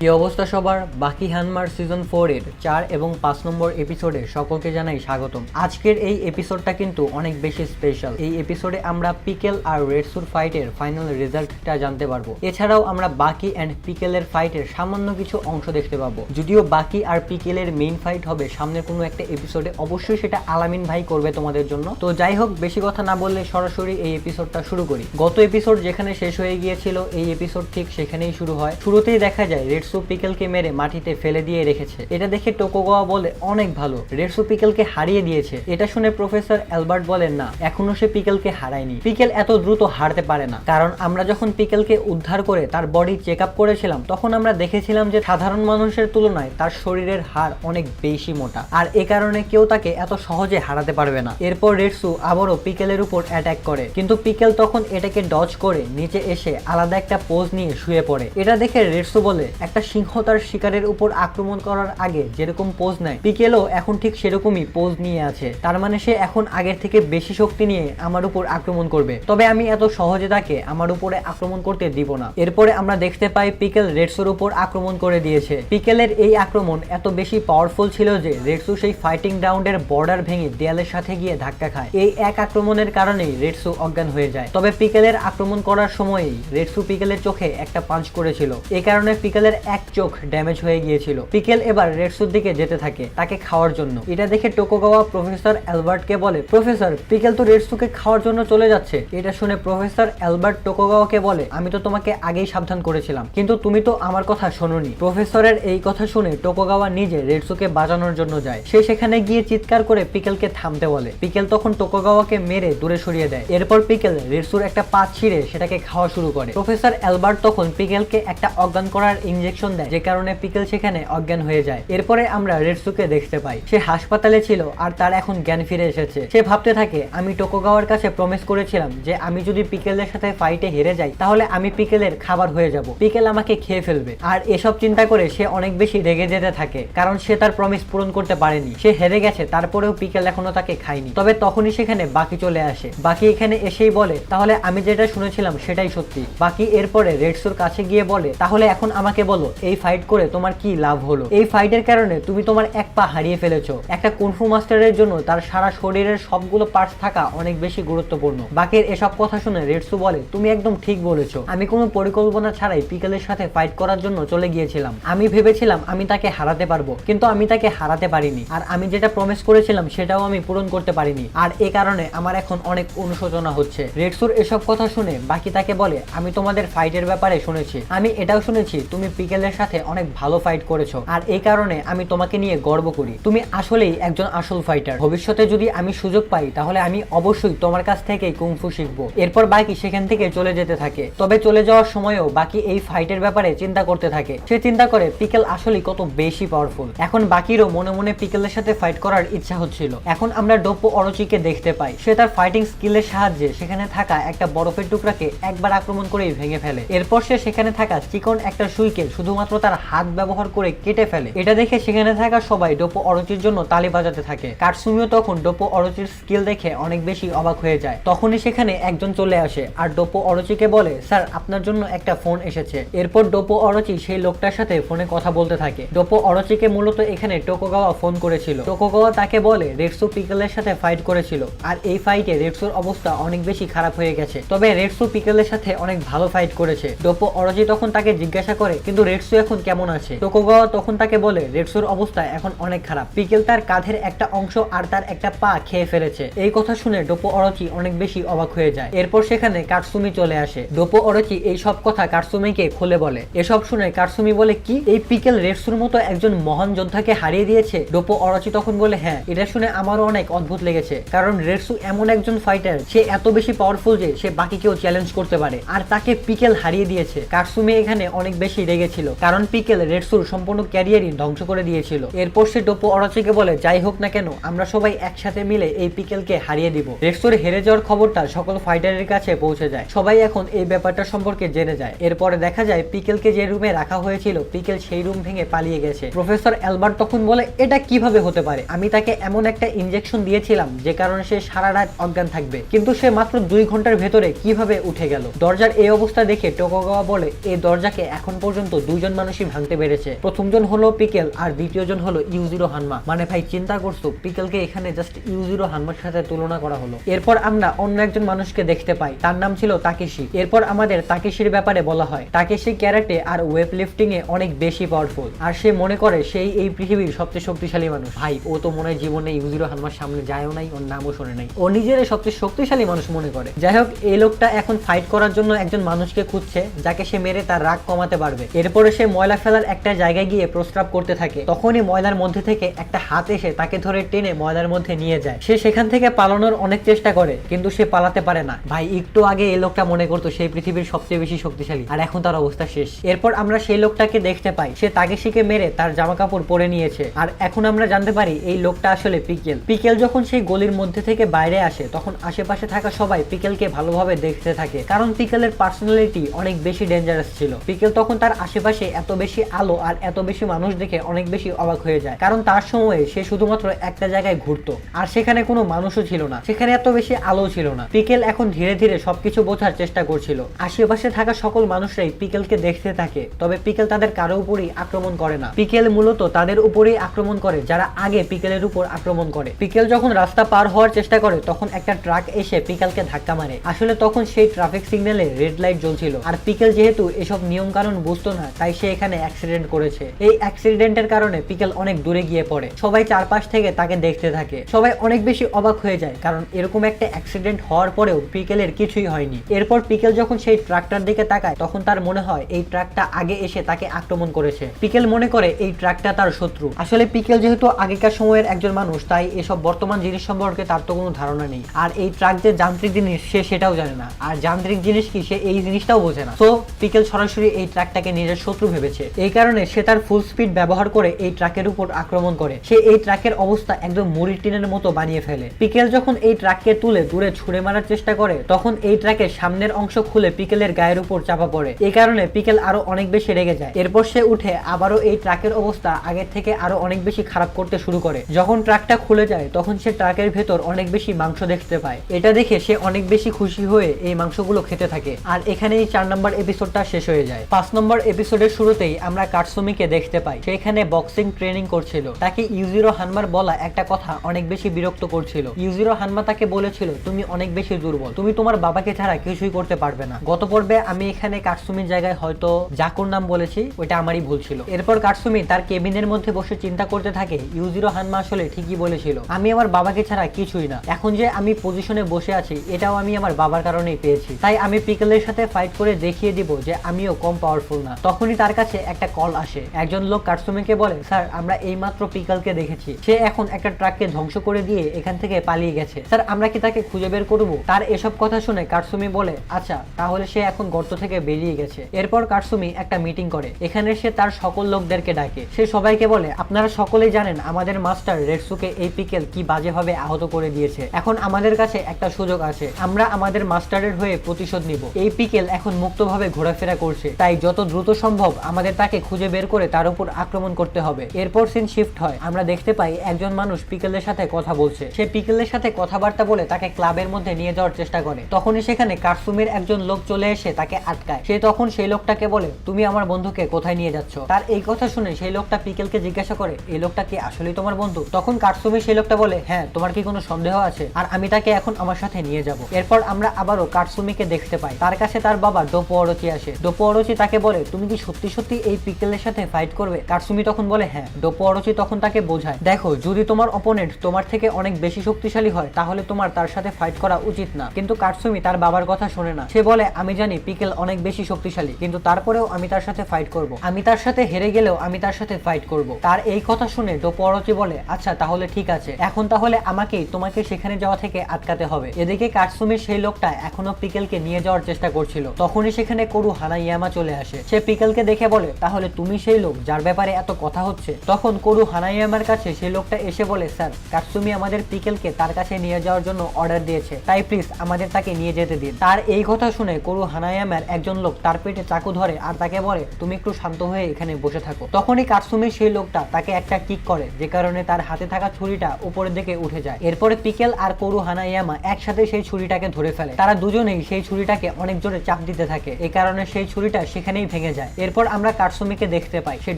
কি অবস্থা সবার? বাকি হানমার সিজন ফোর এর চার এবং পাঁচ নম্বর এপিসোডে সকলকে জানাই স্বাগতম। আজকের এই এপিসোডটা কিন্তু অনেক বেশি স্পেশাল এই এপিসোডে আমরা পিকেল আর রেডসুর ফাইটের ফাইনাল রেজাল্টটা জানতে পারব। এছাড়াও আমরা বাকি অ্যান্ড পিকেলের ফাইটের সামান্য কিছু অংশ দেখতে পাবো। যদিও বাকি আর পিকেলের মেইন ফাইট হবে সামনের কোনো একটা এপিসোডে অবশ্যই সেটা আলামিন ভাই করবে তোমাদের জন্য। তো যাই হোক, বেশি কথা না বললে সরাসরি এই এপিসোডটা শুরু করি। গত এপিসোড যেখানে শেষ হয়ে গিয়েছিল, এই এপিসোড ঠিক সেখানেই শুরু হয়। শুরুতেই দেখা যায় রেডসু পিকেলকে মেরে মাটিতে ফেলে দিয়ে রেখেছে। এটা দেখে টোকোগাওয়া বলে, অনেক ভালো। রেডসু পিকেলকে হারিয়ে দিয়েছে। এটা শুনে প্রফেসর অ্যালবার্ট বলেন, না, এখনও সে পিকেলকে হারায়নি। পিকেল এত দ্রুত হারতে পারে না। কারণ আমরা যখন পিকেলকে উদ্ধার করে তার বডি চেক আপ করেছিলাম, তখন আমরা দেখেছিলাম যে সাধারণ মানুষের তুলনায় তার শরীরের হার অনেক বেশি মোটা। আর এ কারণে কেউ তাকে এত সহজে হারাতে পারবে না। এরপর রেডসু আবারও পিকেলের উপর অ্যাটাক করে। কিন্তু পিকেল তখন এটাকে ডজ করে নিচে এসে আলাদা একটা পোজ নিয়ে শুয়ে পড়ে। এটা দেখে রেডসু বলে, একটা সিংহ তার শিকারের উপর আক্রমণ করার আগে যেরকম পোজ নেয়। পিকেলও এখন ঠিক সেরকমই পোজ নিয়ে আছে। তার মানে সে এখন আগের থেকে বেশি শক্তি নিয়ে আমার উপর আক্রমণ করবে। তবে আমি এত সহজে তাকে আমার উপরে আক্রমণ করতে দিব না। এরপরে আমরা দেখতে পাই পিকেল রেডসুর উপর আক্রমণ করে দিয়েছে। পিকেলের এই আক্রমণ এত বেশি পাওয়ারফুল ছিল যে রেডসু সেই ফাইটিং গ্রাউন্ডের বর্ডার ভেঙে দেয়ালের সাথে গিয়ে ধাক্কা খায়। এই এক আক্রমণের কারণেই রেডসু অজ্ঞান হয়ে যায়। তবে পিকেলের আক্রমণ করার সময়ই রেডসু পিকেলের চোখে একটা পাঞ্চ করেছিল। এ কারণে পিকেলের এক চোখ ড্যামেজ হয়ে গিয়েছিল। পিকেল এবার রেডসুর দিকে যেতে থাকে তাকে খাওয়ার জন্য। এটা দেখে টোকোগাওয়া প্রফেসর অ্যালবার্টকে বলে, প্রফেসর পিকেল তো রেডসুকে খাওয়ার জন্য চলে যাচ্ছে। এটা শুনে প্রফেসর অ্যালবার্ট টোকোগাওয়াকে বলে, আমি তো তোমাকে আগেই সাবধান করেছিলাম, কিন্তু তুমি তো আমার কথা শোনোনি। প্রফেসরের এই কথা শুনে টোকোগাওয়া নিজে রেডসুকে বাঁচানোর জন্য যায়। সে সেখানে গিয়ে চিৎকার করে পিকেলকে থামতে বলে। পিকেল তখন টোকোগাওয়াকে মেরে দূরে সরিয়ে দেয়। এরপর পিকেল রেডসুর একটা পা ছিঁড়ে সেটাকে খাওয়া শুরু করে। প্রফেসর অ্যালবার্ট তখন পিকেলকে একটা অজ্ঞান করার ইঞ্জেকশন দেয়, যে কারণে পিকেল সেখানে অজ্ঞান হয়ে যায়। এরপরে আমরা রেডসুকে দেখতে পাই। সে হাসপাতালে ছিল আর তার এখন জ্ঞান ফিরে এসেছে। সে ভাবতে থাকে, আমি টোকোগাওয়ার কাছে প্রমিস করেছিলাম যে আমি যদি পিকেলের সাথে ফাইটে হেরে যাই, তাহলে আমি পিকেলের খাবার হয়ে যাব। পিকেল আমাকে খেয়ে ফেলবে। আর এসব চিন্তা করে সে অনেক বেশি রেগে যেতে থাকে, কারণ সে তার প্রমিস পূরণ করতে পারেনি। সে হেরে গেছে, তারপরেও পিকেল এখনও তাকে খায়নি। তবে তখনই সেখানে বাকি চলে আসে। বাকি এখানে এসেই বলে, তাহলে আমি যেটা শুনেছিলাম সেটাই সত্যি। বাকি এরপরে রেডসুর কাছে গিয়ে বলে, তাহলে এখন আমাকে বলো এই ফাইট করে তোমার কি লাভ হলো? এই ফাইটের কারণে তুমি তোমার এক পা হারিয়ে ফেলেছো। একটা কুনফু মাস্টারের জন্য তার সারা শরীরের সবগুলো পার্টস থাকা অনেক বেশি গুরুত্বপূর্ণ। বাকির এসব কথা শুনে রেডসু বলে, তুমি একদম ঠিক বলেছ। আমি কোনো পরিকল্পনা ছাড়াই পিকেলের সাথে ফাইট করার জন্য চলে গিয়েছিলাম। আমি ভেবেছিলাম আমি তাকে হারাতে পারব, কিন্তু আমি তাকে হারাতে পারিনি। আর আমি যেটা প্রমিস করেছিলাম সেটাও আমি পূরণ করতে পারিনি। আর এ কারণে আমার এখন অনেক অনুশোচনা হচ্ছে। রেডসুর এসব কথা শুনে বাকি তাকে বলে, আমি তোমাদের ফাইটের ব্যাপারে শুনেছি। আমি এটাও শুনেছি, তুমি পিকেলের সাথে অনেক ভালো ফাইট করেছ। আর এই কারণে আমি তোমাকে নিয়ে গর্ব করি। তুমি আসলেই একজন আসল ফাইটার ভবিষ্যতে যদি আমি সুযোগ পাই, তাহলে আমি অবশ্যই তোমার কাছ থেকেই কুংফু শিখব। এরপর বাকি সেখান থেকে চলে যেতে থাকে। তবে চলে যাওয়ার সময়ও বাকি এই ফাইটের ব্যাপারে চিন্তা করতে থাকে। সে চিন্তা করে, পিকেল আসলেই কত বেশি পাওয়ারফুল এখন বাকিরও মনে মনে পিকেলের সাথে ফাইট করার ইচ্ছা হচ্ছিল। এখন আমরা ডোপো অরচিকে দেখতে পাই। সে তার ফাইটিং স্কিলের সাহায্যে সেখানে থাকা একটা বরফের টুকরাকে একবার আক্রমণ করেই ভেঙে ফেলে। এরপর সে সেখানে থাকা চিকন একটা সুইকে শুধুমাত্র তার হাত ব্যবহার করে কেটে ফেলে। এটা দেখে সেখানে থাকা সবাই ডোপো অরচির জন্য তালি বাজাতে থাকে। কাটসুমিও তখন ডোপো অরচির স্কিল দেখে অনেক বেশি অবাক হয়ে যায়। তখনই সেখানে একজন চলে আসে আর ডোপো অরচিকে বলে, স্যার, আপনার জন্য একটা ফোন এসেছে। এরপর ডোপো অরচি সেই লোকটার সাথে ফোনে কথা বলতে থাকে। ডোপো অরচিকে মূলত এখানে টোকোগাওয়া ফোন করেছিল। টোকোগাওয়া তাকে বলে, রেডসু পিকেলের সাথে ফাইট করেছিল। আর এই ফাইটে রেডসুর অবস্থা অনেক বেশি খারাপ হয়ে গেছে। তবে রেডসু পিকেলের সাথে অনেক ভালো ফাইট করেছে। ডোপো অরচি তখন তাকে জিজ্ঞাসা করে, কিন্তু রেডসু এখন কেমন আছে? টোকোগাওয়া তখন তাকে বলে, রেডসুর অবস্থা এখন অনেক খারাপ। পিকেল তার কাঁধের একটা অংশ আর তার একটা পা খেয়ে ফেলেছে। এই কথা শুনে ডোপো অরচি অনেক বেশি অবাক হয়ে যায়। এরপর সেখানে কাটসুমি চলে আসে। ডোপো অরচি এই সব কথা কাটসুমিকে খুলে বলে। এসব শুনে কাটসুমি বলে, কি? এই পিকেল রেডসুর মতো একজন মহান যোদ্ধাকে হারিয়ে দিয়েছে? ডোপো অরচি তখন বলে হ্যাঁ এটা শুনে আমারও অনেক অদ্ভুত লেগেছে। কারণ রেডসু এমন একজন ফাইটার, সে এত বেশি পাওয়ারফুল যে সে বাকি কেউ চ্যালেঞ্জ করতে পারে। আর তাকে পিকেল হারিয়ে দিয়েছে। কাটসুমি এখানে অনেক বেশি রেগেছিল কারণ পিকেল রেডসুর সম্পূর্ণ ক্যারিয়ারই ধ্বংস করে দিয়েছিল। এরপর সে ডোপো অরচিকে বলে, যাই হোক না কেন, আমরা সবাই একসাথে মিলে এই পিকেলকে হারিয়ে দিব। রেডসুর হেরে যাওয়ার খবরটা সকল ফাইটারের কাছে পৌঁছে যায়। সবাই এখন এই ব্যাপারটা সম্পর্কে জেনে যায়। এরপরে দেখা যায়, পিকেলকে যে রুমে রাখা হয়েছিল, পিকেল সেই রুম ভেঙে পালিয়ে গেছে। প্রফেসর অ্যালবার্ট তখন বলে, এটা কীভাবে হতে পারে? আমি তাকে এমন একটা ইনজেকশন দিয়েছিলাম, যে কারণে সে সারা রাত অজ্ঞান থাকবে। কিন্তু সে মাত্র দুই ঘণ্টার ভেতরে কীভাবে উঠে গেল? দরজার এই অবস্থা দেখে টোকোগাওয়া বলে, এই দরজাকে এখন পর্যন্ত দুইজন মানুষই ভাঙতে পেরেছে। প্রথমজন হলো পিকেল, আর দ্বিতীয়জন হলো ইউজিরো হানমা। মানে ভাই, চিন্তা করছ, পিকেলকে এখানে জাস্ট ইউজিরো হানমার সাথে তুলনা করা হলো। এরপর আমরা অন্য একজন মানুষকে দেখতে পাই, তার নাম ছিল তাকেশি। এরপর আমাদের তাকেশির ব্যাপারে বলা হয়। তাকেশি ক্যারেটে আর ওয়েব লিফটিং এ অনেক বেশি পাওয়ারফুল আর সে মনে করে সেই এই পৃথিবীর সবচেয়ে শক্তিশালী মানুষ। ভাই, ও তো মনে হয় জীবনে ইউজিরো হানমার সামনে যায়ও নাই, ওর নামও শোনে নাই। ও নিজের সবচেয়ে শক্তিশালী মানুষ মনে করে। যাই হোক, এই লোকটা এখন ফাইট করার জন্য একজন মানুষকে খুঁজছে, যাকে সে মেরে তার রাগ কমাতে পারবে। এরপরে সে ময়লা ফেলার একটা জায়গায় গিয়ে প্রস্রাব করতে থাকে। তখনই ময়লার মধ্যে থেকে একটা হাত এসে তাকে ধরে টেনে ময়লার মধ্যে নিয়ে যায়। সে সেখান থেকে পালানোর অনেক চেষ্টা করে, কিন্তু সে পালাতে পারে না। ভাই, একটু আগে এই লোকটা মনে করতো সেই পৃথিবীর সবচেয়ে বেশি শক্তিশালী, আর এখন তার অবস্থা শেষ। এরপর আমরা সেই লোকটাকে দেখতে পাই। সে তাকে শিখে মেরে তার জামা কাপড় পরে নিয়েছে। আর এখন আমরা জানতে পারি এই লোকটা আসলে পিকেল। পিকেল যখন সেই গলির মধ্যে থেকে বাইরে আসে, তখন আশেপাশে থাকা সবাই পিকেলকে ভালোভাবে দেখতে থাকে। কারণ পিকেলের পার্সোনালিটি অনেক বেশি ডেঞ্জারাস ছিল। পিকেল তখন তার আশেপাশে এত বেশি আলো আর এত বেশি মানুষ দেখে অনেক বেশি অবাক হয়ে যায়। কারণ তার সময়ে সে শুধুমাত্র একটা জায়গায় ঘুরতো। আর সেখানে কোনো মানুষও ছিল না। সেখানে এত বেশি আলো ছিল না। পিকেল এখন ধীরে ধীরে সবকিছু বোঝার চেষ্টা করছিল। আশেপাশে থাকা সকল মানুষরাই পিকেলকে দেখতে থাকে। তবে পিকেল তাদের কারও উপরই আক্রমণ করে না। পিকেল মূলত তাদের উপরেই আক্রমণ করে, যারা আগে পিকেলের উপর আক্রমণ করে। পিকেল যখন রাস্তা পার হওয়ার চেষ্টা করে, তখন একটা ট্রাক এসে পিকেলকে ধাক্কা মারে। আসলে তখন সেই ট্রাফিক সিগন্যালে রেড লাইট জ্বলছিল। আর পিকেল যেহেতু এসব নিয়ম কানুন বুঝতো না তাই সে এখানে অ্যাক্সিডেন্ট করেছে। এই অ্যাক্সিডেন্টের কারণে পিকেল অনেক দূরে গিয়ে পড়ে। সবাই চারপাশ থেকে তাকে দেখতে থাকে। সবাই অনেক বেশি অবাক হয়ে যায়, কারণ এরকম একটা অ্যাক্সিডেন্ট হওয়ার পরেও পিকেলের কিছুই হয়নি। এরপর পিকেল যখন সেই ট্রাকটার দিকে তাকায়, তখন তার মনে হয় এই ট্রাকটা আগে এসে তাকে আক্রমণ করেছে। পিকেল মনে করে এই ট্রাকটা তার শত্রু। আসলে পিকেল যেহেতু আগেকার সময়ের একজন মানুষ, তাই এসব বর্তমান জিনিস সম্পর্কে তার তো কোনো ধারণা নেই। আর এই ট্রাক যে যান্ত্রিক জিনিস, সে সেটাও জানে না। আর যান্ত্রিক জিনিস কি, সে এই জিনিসটাও বোঝে না। তো পিকেল সরাসরি এই ট্রাকটাকে নিজের শত্রু ভেবেছে। এই কারণে সে তার ফুল স্পিড ব্যবহার করে এই ট্রাকের উপর আক্রমণ করে। সে এই ট্রাকের অবস্থা একদম মুড়ির টিনের মতো বানিয়ে ফেলে। পিকেল যখন এই ট্রাককে তুলে দূরে ছুড়ে মারার চেষ্টা করে, তখন এই ট্রাকের সামনের অংশ খুলে পিকেলের গায়ের উপর চাপা পড়ে। এই কারণে পিকেল আরও অনেক বেশি রেগে যায়। এরপর সে উঠে আবারও এই ট্রাকের অবস্থা আগের থেকে আরও অনেক বেশি খারাপ করতে শুরু করে। যখন ট্রাকটা খুলে যায়, তখন সে ট্রাকের ভেতর অনেক বেশি মাংস দেখতে পায়। এটা দেখে সে অনেক বেশি খুশি হয়ে এই মাংসগুলো খেতে থাকে। আর এখানেই চার নম্বর এপিসোডটা শেষ হয়ে যায়। পাঁচ নম্বর এপিসোডের শুরুতেই আমরা কাটসুমিকে দেখতে পাই। সে এখানে বক্সিং ট্রেনিং করছিল। তাকে ইউজিরো হানমার বলা একটা কথা অনেক বেশি বিরক্ত করছিল। ইউজিরো হানমা তাকে বলেছিল, তুমি অনেক বেশি দুর্বল। তুমি তোমার বাবাকে ছাড়া কিছুই করতে পারবে না। গত পর্বে আমি এখানে কাটসুমির জায়গায় হয়তো জাকুর নাম বলেছি, ওইটা আমারই ভুল ছিল। এরপর কাটসুমি তার কেবিনের মধ্যে বসে চিন্তা করতে থাকে, ইউজিরো হানমা আসলে ঠিকই বলেছিল, আমি আমার বাবাকে ছাড়া কিছুই না। এখন যে আমি পজিশনে বসে আছি, এটাও আমি আমার বাবার কারণেই পেয়েছি। তাই আমি পিকেলের সাথে ফাইট করে দেখিয়ে দিব যে আমিও কম পাওয়ারফুল না। তখনই তার কাছে একটা কল আসে। একজন লোক কাটসুমিকে বলে, স্যার, আমরা এইমাত্র পিকেলকে দেখেছি। সে এখন একটা ট্রাককে ধ্বংস করে দিয়ে এখান থেকে পালিয়ে গেছে। স্যার, আমরা কি তাকে খুঁজে বের করব? তার এসব কথা শুনে কাটসুমি বলে আচ্ছা তাহলে সে এখন গর্ত থেকে বেরিয়ে গেছে। এরপর কাটসুমি একটা মিটিং করে। এখানে সে তার সকল লোকদেরকে ডাকে। সে সবাইকে বলে, আপনারা সকলেই জানেন আমাদের মাস্টার রেডসুকে এই পিকেল কি বাজেভাবে আহত করে দিয়েছে। এখন আমাদের কাছে একটা সুযোগ আছে। আমরা আমাদের মাস্টারের হয়ে প্রতিশোধ নিব। এই পিকেল এখন মুক্তভাবে ঘোরাফেরা করছে। তাই যত দ্রুত সম্ভব আমাদের তাকে খুঁজে বের করে তার উপর আক্রমণ করতে হবে। এরপর সিন শিফট হয়। আমরা দেখতে পাই একজন মানুষ পিকেলের সাথে কথা বলছে। সে পিকেলের সাথে কথাবার্তা বলে তাকে ক্লাবের মধ্যে নিয়ে যাওয়ার চেষ্টা করে। তখনই সেখানে কারসুমের একজন লোক চলে এসে তাকে আটকায়। সে তখন সেই লোকটাকে বলে, তুমি আমার বন্ধুকে কোথায় নিয়ে যাচ্ছ? তার এই কথা শুনে সেই লোকটা পিকেলকে জিজ্ঞাসা করে, এই লোকটা কি আসলেই তোমার বন্ধু? তখন কারসুমি সেই লোকটা বলে হ্যাঁ তোমার কি কোনো সন্দেহ আছে? আর আমি তাকে এখন আমার সাথে নিয়ে যাব। এরপর আমরা আবারও কারসুমিকে দেখতে পাই। তার কাছে তার বাবা ডোপো অরচি আসে। ডোপো অরচি তাকে বলে, তুমি কি সত্যি সত্যি এই পিকেলের সাথে ফাইট করবে? কারসুমি তখন বলে হ্যাঁ। ডোপো অরচি তখন তাকে বোঝায়, দেখো, যদি তোমার অপোনেন্ট তোমার থেকে অনেক বেশি শক্তিশালী হয়, তাহলে তোমার তার সাথে ফাইট করা উচিত না। কিন্তু কারসুমি তার বাবার কথা শোনে না। সে বলে, আমি জানি পিকেল অনেক বেশি শক্তিশালী, কিন্তু তারপরেও আমি তার সাথে ফাইট করব। আমি তার সাথে হেরে গেলেও আমি তার সাথে ফাইট করব। তার এই কথা শুনে ডোপো অরচি বলে আচ্ছা তাহলে ঠিক আছে। এখন তাহলে আমাকেই তোমাকে সেখানে যাওয়া থেকে আটকাতে হবে। এদিকে কাটসুমির সেই লোকটা এখনও পিকেলকে নিয়ে যাওয়ার চেষ্টা করছিল। তখনই সেখানে করু হানাইয়ামা চলে আসে। সে পিকেলকে দেখে বলে, তাহলে তুমি সেই লোক যার ব্যাপারে এত কথা হচ্ছে? তখন করু হানাইয়ামার কাছে সেই লোকটা এসে বলে, স্যার, কাটসুমি আমাদের পিকেলকে তার কাছে নিয়ে যাওয়ার জন্য অর্ডার দিয়েছে। তাই প্লিজ আমাদের তাকে নিয়ে যেতে দিন। তার এই কথা শুনে করু হানাইয়ামার একজন লোক তার পেটে চাকু ধরে আর তাকে বলে, তুমি একটু শান্ত হয়ে এখানে বসে থাকো। তখনই কাটসুমির সেই লোকটা তাকে একটা কিক করে, যে কারণে তার হাতে থাকা ছুরিটা উপরের দিকে উঠে যায়। এরপরে পিকেল আর করু হানাইয়ামা একসাথে সেই ছুরিটাকে ধরে ফেলে। তারা দুজনেই সেই ছুরিটাকে অনেক জোরে চাপ দিতে থাকে। এই কারণে সেই ছুরিটা সেখানেই ভেঙে যায়। এরপর আমরা কাটসুমিকে দেখতে পাই। সে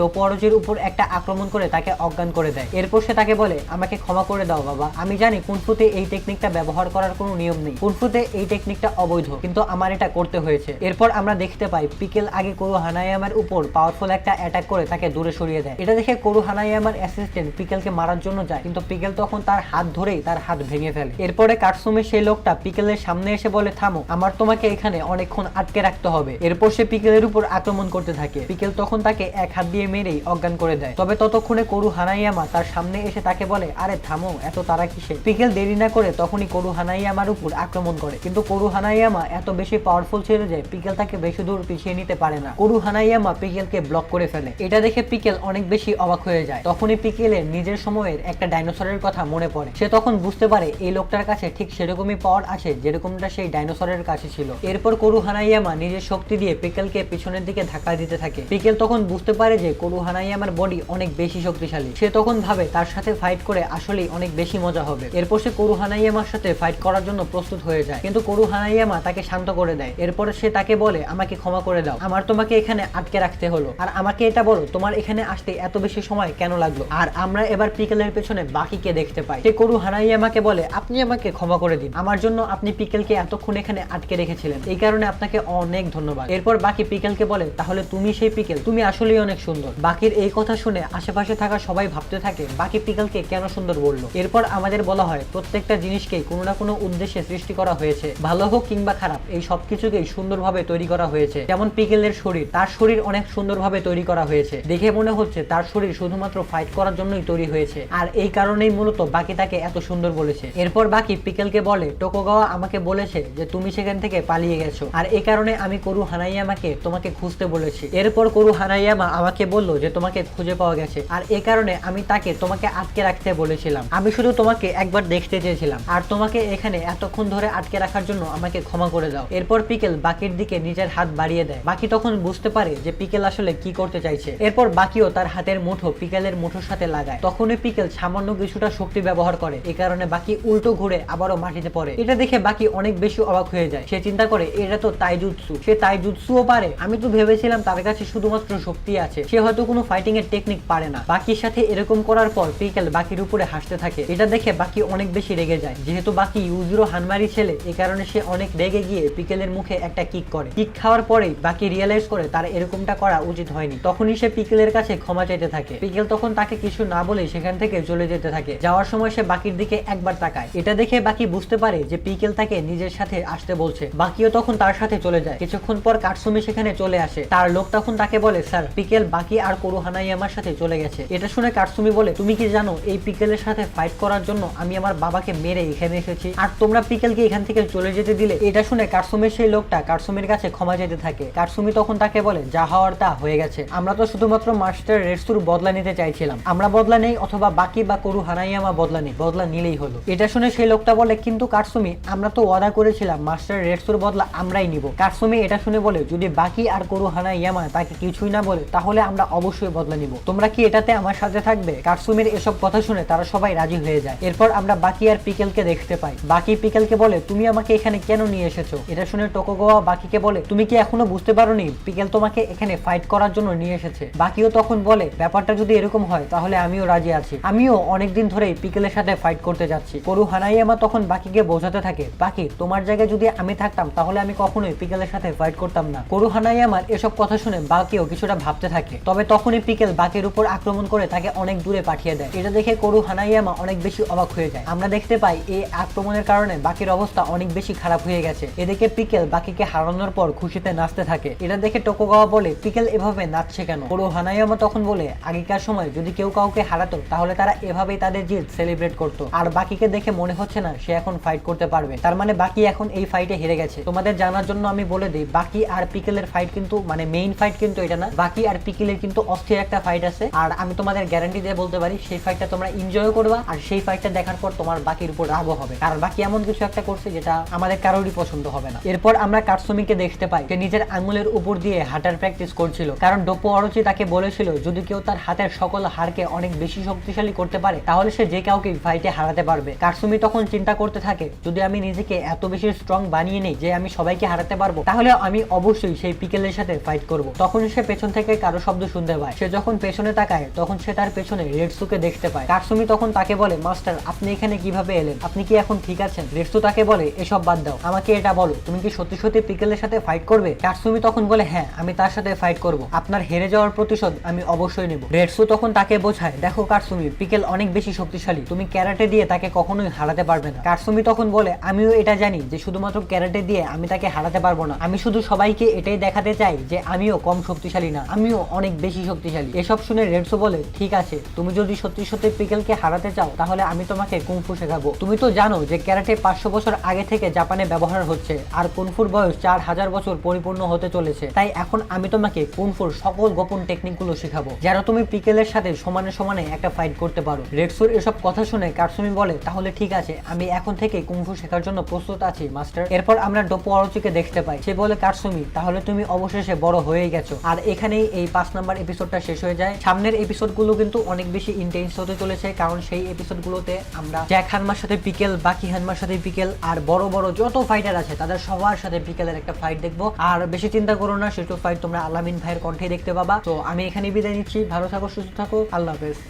ডোপোয়ারোজির উপর একটা আক্রমণ করে তাকে অজ্ঞান করে দেয়। এরপর সে তাকে বলে, আমাকে ক্ষমা করে দাও বাবা। আমি জানি কুনফুতে এই টেকনিকটা ব্যবহার করার কোনো নিয়ম নেই। কুনফুতে এই টেকনিকটা অবৈধ, কিন্তু আমার এটা করতে হয়েছে। এরপর আমরা দেখতে পাই, পিকেল আগে করু হানায়ামার উপর পাওয়ারফুল একটা অ্যাটাক করে তাকে দূরে সরিয়ে দেয়। এটা দেখে করু হানায়ামার অ্যাসিস্ট্যান্ট পিকেলকে মারার জন্য যায়, কিন্তু পিকেল তখন তার হাত ধরেই তার হাত ভেঙে ফেলে। এরপরে কাটসুমে সেই লোকটা পিকেলের সামনে এসে বলে, থামো, আমার তোমাকে এখানে অনেকক্ষণ আটকে রাখতে হবে। এরপর সে পিকেলের উপর আক্রমণ করতে থাকে। পিকেল তখন তাকে এক হাত দিয়ে মেরেই অজ্ঞান করে দেয়। তবে ততক্ষণে করু হানাইয়ামা তার সামনে এসে তাকে বলে, আরে থামো, এত তারা কিসে পিকেল দেরি না করে তখনই করু হানাইয়ামার উপর আক্রমণ করে। কিন্তু করু হানাইয়ামা এত বেশি পাওয়ারফুল ছিল যে পিকেল তাকে বেশি দূর পিছিয়ে নিতে পারে না। করু হানাইয়ামা পিকেলকে ব্লক করে ফেলে। এটা দেখে পিকেল অনেক বেশি অবাক হয়ে যায়। তখনই পিকেলের নিজের সময়ের একটা ডাইনোসরের কথা মনে পড়ে। সে তখন বুঝতে পারে এই লোকটার কাছে ঠিক সেরকমই পাওয়ার আছে যেরকমটা সেই ডাইনোসরের কাছে ছিল। এরপর করু হানাইয়ামা নিজের শক্তি দিয়ে পিকেলকে পিছনের দিকে ধাক্কা দিতে থাকে। পিকেল তখন বুঝতে পারে যে করু হানাইয়ামার বডি অনেক বেশি শক্তিশালী। সে তখন ভাবে তার সাথে ফাইট করে আসলেই অনেক বেশি মজা হবে। এরপর সে করু হানাইয়ামার সাথে ফাইট করার জন্য প্রস্তুত হয়ে যায়। কিন্তু করু হানাইয়ামা তাকে শান্ত করে দেয়। এরপর সে তাকে বলে, আমাকে ক্ষমা করে দাও। আমার তোমাকে এখানে আটকে রাখতে হলো। আর আমাকে এটা বলো, তোমার এখানে আসতে এত বেশি সময় কেন লাগল? আর আমরা এবার পিকেলের পেছনে বাকিকে দেখতে পাই। সে করু হানাইয়ামাকে বলে, আপনি আমাকে ক্ষমা করে দিন। আমার জন্য আপনি পিকেলকে এতক্ষণ এখানে আটকে রেখেছিলেন। এই কারণে আপনাকে অনেক ধন্যবাদ। এরপর বাকি পিকেলকে বলে, তাহলে তুমি সেই পিকেল। তুমি আসলেই অনেক সুন্দর। বাকির এই কথা শুনে আশেপাশে থাকা সবাই ভাবতে থাকে, বাকি পিকেলকে কেন সুন্দর বলল? এরপর আমাদের বলা হয়, প্রত্যেকটা জিনিসকেই কোনো না কোনো উদ্দেশ্যে সৃষ্টি করা হয়েছে। ভালো হোক কিংবা খারাপ, এই সব কিছুকেই সুন্দরভাবে তৈরি করা হয়েছে। যেমন পিকেলের শরীর, তার শরীর অনেক সুন্দরভাবে তৈরি করা হয়েছে। দেখে মনে হচ্ছে তার শরীর শুধুমাত্র ফাইট করার জন্যই তৈরি হয়েছে। আর এই কারণেই মূলত বাকি তাকে এত সুন্দর বলেছে। এরপর বাকি পিকেলকে বলে, টোকোগাওয়া আমাকে বলেছে যে তুমি সেখান থেকে পালিয়ে গেছো। আর এই কারণে আমি করু হানাইয়ামাকে তোমাকে খুঁজতে বলেছি। এরপর করু হানাইয়ামা আমাকে বলল যে তোমাকে খুঁজে পাওয়া গেছে। আর এই কারণে আমি তাকে তোমাকে আটকে রাখতে বলেছিলাম। আমি শুধু তোমাকে একবার দেখতে চেয়েছিলাম। আর তোমাকে এখানে এতক্ষণ ধরে আটকে রাখার জন্য আমাকে ক্ষমা করে দাও। এরপর পিকেল বাকির দিকে নিজের হাত বাড়িয়ে দেয়। বাকি তখন বুঝতে পারে যে পিকেল আসলে কি করতে চাইছে। এরপর বাকিও তার হাতের মুঠো পিকেলের মুঠোর সাথে লাগায়। তখনই পিকেল সামান্য কিছুটা শক্তি ব্যবহার করে। এই কারণে বাকি উল্টো ঘুরে আবারও মাটিতে পড়ে। এটা দেখে বাকি অনেক বেশি অবাক হয়ে যায়। সে চিন্তা করে, এটা তো তাইজুৎসু। সে তাইজুৎসুও পারে। আমি তো ভেবেছিলাম তার কাছে শুধুমাত্র শক্তি আছে। সে হয়তো কোনো ফাইটিং এর টেকনিক পারে না। বাকির সাথে এরকম করার পর পিকেল বাকির উপরে হাসতে থাকে। এটা দেখে বাকি অনেক বেশি রেগে যায়। যেহেতু বাকি ইউজিরো হানমারি ছেলে এই কারণে সে অনেক রেগে গিয়ে পিকেলের মুখে একটা কিক করে। কিক খাওয়ার পরেই বাকি রিয়েলাইজ করে তার এরকমটা করা উচিত হয়নি। তখনই সে পিকেলের কাছে ক্ষমা চাইতে থাকে। পিকেল তখন তাকে কিছু না বলে সেখান থেকে চলে যেতে থাকে। যাওয়ার সময় সে বাকির দিকে একবার তাকায়। এটা দেখে বাকি বুঝতে পারে যে পিকেল তাকে নিজের সাথে আসতে বলছে। বাকিও তখন তার সাথে চলে যায়। কিছুক্ষণ পর কাটসুমি সেখানে চলে আসে। তার লোক তখন তাকে বলে, স্যার, পিকেল বাকি আর করু হানাই আমার সাথে চলে গেছে। এটা শুনে কাটসুমি বলে, তুমি কি জানো, এই পিকেলের সাথে ফাইট করার জন্য আমি আমার বাবাকে মেরে এখানে এসেছি। আর তোমরা পিকেলকে এখান থেকে চলে যেতে দিলে? এটা শুনে কাটসুমির সেই লোকটা কাটসুমির কাছে ক্ষমা যেতে থাকে। কাটসুমি তখন তাকে বলে, যা হওয়ার তা হয়ে গেছে। আমরা তো শুধুমাত্র মাস্টার রেডসুর বদলা নিতে চাইছিলাম। আমরা বদলা নেই, অথবা বাকি বা করু হানাইয়ামা বদলা নেই। বদলা নিলেই হলো। এটা শুনে সেই লোকটা বলে, কিন্তু কাটসুমি আমরা তো ওয়াদা করেছিলাম মাস্টার রেডসুর বদলা আমরাই নিব। কাটসুমি এটা শুনে বলে, যদি বাকি আর করু হানাইয়ামা তাকে কিছুই না বলে, তাহলে আমরা অবশ্যই বদলা নিব। তোমরা কি এটাতে আমার সাথে থাকবে? কাটসুমির এসব কথা শুনে তারা সবাই রাজি হয়ে যায়। এরপর আমরা বাকি আর পিকেলকে দেখতে পাই। বাকি পিকেলকে বলে, তুমি আমাকে এখানে কেন নিয়ে এসেছ? এটা শুনে টোকোগোয়া বাকিকে বলে, তুমি কি এখনও বুঝতে পারোনি? পিকেল তোমাকে এখানে ফাইট করার জন্য নিয়ে এসেছে। বাকিও তখন বলে, ব্যাপারটা যদি এরকম হয়, তাহলে আমিও রাজি আছি। আমিও অনেকদিন ধরেই পিকেলের সাথে ফাইট করতে যাচ্ছি। করু হানাইয়ামা তখন বাকিকে বোঝাতে থাকে, বাকি, তোমার জায়গায় যদি আমি থাকতাম, তাহলে আমি কখনোই পিকেলের সাথে ফাইট করতাম না। করু হানাইয়ামার এসব কথা শুনে বাকিও কিছুটা ভাবতে থাকে। তবে তখনই পিকেল বাকির উপর আক্রমণ করে তাকে অনেক দূরে পাঠিয়ে দেয়। এটা দেখে করু হানাইয়ামা অনেক বেশি অবাক হয়ে যায়। আমরা দেখতে পাই এই আক্রমণের কারণে বাকির অবস্থা অনেক বেশি খারাপ হয়ে গেছে। এদিকে পিকেল বাকিকে হারানোর পর খুশিতে নাচতে থাকে। এটা দেখে টোকোগাওয়া বলে, পিকেল এভাবে নাচছে কেন? করু হানাইয়ামা তখন বলে, আগেকার সময় যদি কেউ কাউকে হারাতো, তাহলে তারা এভাবেই তাদের জিত সেলিব্রেট করতো। আর বাকিকে দেখে মনে হচ্ছে না, সে এখন ফাইট করতে পারবে। তার মানে বাকি এখন এই ফাইটে হেরে গেছে। তোমাদের জানার জন্য আমি বলে দিই, বাকি আর পিকেলের ফাইট কিন্তু মানে মেইন ফাইট কিন্তু এটা না, বাকি আর পিকেলের কিন্তু অস্থির একটা ফাইট আছে। আর আমি তোমাদের গ্যারান্টি দিয়ে বলতে পারি, সেই ফাইটটা তোমরা এনজয় করবা, আর সেই ফাইটটা দেখার পর তোমার বাকির উপর রাগও হবে। কারণ বাকি এমন কিছু একটা করছে যেটা আমাদের কারোরই পছন্দ হবে না। এরপর আমরা কাটসুমিকে দেখতে পাই, যে নিজের আঙুলের উপর দিয়ে হাঁটার প্র্যাকটিস করছিল। কারণ ডোপো অরচি তাকে বলেছিল, যদি কেউ তার হাতের সকল হাড়কে অনেক বেশি শক্তিশালী করতে পারে, তাহলে সে যে কাউকে ফাইটে হারাতে পারবে। কাটসুমি তখন চিন্তা করতে থাকে, যদি আমি নিজেকে এত বেশি স্ট্রং বানিয়ে নেই যে আমি সবাইকে হারাতে পারব, তাহলে আমি অবশ্যই সেই পিকেলের সাথে ফাইট করব। তখন সে পেছন থেকে কারও শব্দ শুনতে পায়। সে যখন পেছনে তাকায়, তখন সে তার পেছনে রেডসুকে দেখতে পায়। কারসুমি তখন তাকে বলে, মাস্টার, আপনি এখানে কীভাবে এলেন? আপনি কি এখন ঠিক আছেন? রেডসু তাকে বলে, এসব বাদ দাও। আমাকে এটা বলো, তুমি কি সত্যি সত্যি পিকেলের সাথে ফাইট করবে? কারসুমি তখন বলে হ্যাঁ আমি তার সাথে ফাইট করব। আপনার হেরে যাওয়ার প্রতিশোধ আমি অবশ্যই নেব। রেডসু তখন তাকে বোঝায়, দেখো কারসুমি, পিকেল অনেক বেশি শক্তিশালী। তুমি ক্যারাটে দিয়ে তাকে কখনোই হারাতে পারবে না। কারসুমি তখন বলে, আমিও এটা জানি যে শুধুমাত্র ক্যারাটে দিয়ে আমি তাকে হারাতে পারব না। আমি শুধু সবাইকে এটাই দেখাতে চাই যে আমিও কম শক্তিশালী না। আমিও অনেক বেশি শক্তিশালী। এসব শুনে রেডসো বলে, ঠিক আছে, তুমি যদি সত্যি সত্যি পিকেলকে হারাতে চাও, তাহলে আমি তোমাকে কুংফু শেখাবো। তুমি তো জানো যে ক্যারাটে পাঁচশো বছর আগে থেকে জাপানে ব্যবহার হচ্ছে, আর কুনফুর বয়স চার হাজার বছর পরিপূর্ণ হতে চলেছে। তাই এখন আমি তোমাকে কুনফুর সকল গোপন টেকনিকগুলো শেখাবো যেন তুমি পিকেলের সাথে সমানে সমানে একটা ফাইট করতে পারো। রেডসুর এসব কথা শুনে কারসুমি বলে, তাহলে ঠিক আছে, আমি এখন থেকে কুংফু শেখার জন্য প্রস্তুত আছি, মাস্টার। এরপর আমরা ডোপো অরচিকে দেখতে পাই। সে বলে, কারসুমি, তাহলে তুমি অবশেষে বড় হয়ে গেছো। আর এখানেই এই পাঁচ নাম্বার এপিসোডটা শেষ হয়ে যায়। সামনের এপিসোডগুলো কিন্তু অনেক বেশি ইন্টেন্স হতে চলেছে, কারণ সেই এপিসোডগুলোতে আমরা জ্যাক হানমার সাথে পিকেল বাকি হানমার সাথে পিকেল আর বড় বড় যত ফাইটার আছে, তাদের সবার সাথে পিকেলের একটা ফাইট দেখব। আর বেশি চিন্তা করো না, সেসব ফাইট তোমরা আলামিন ভাইয়ের কণ্ঠে দেখতে পাবা। তো আমি এখানে বিদায় নিচ্ছি। ভালো থাকো, সুস্থ থাকো। আল্লাহ হাফেজ।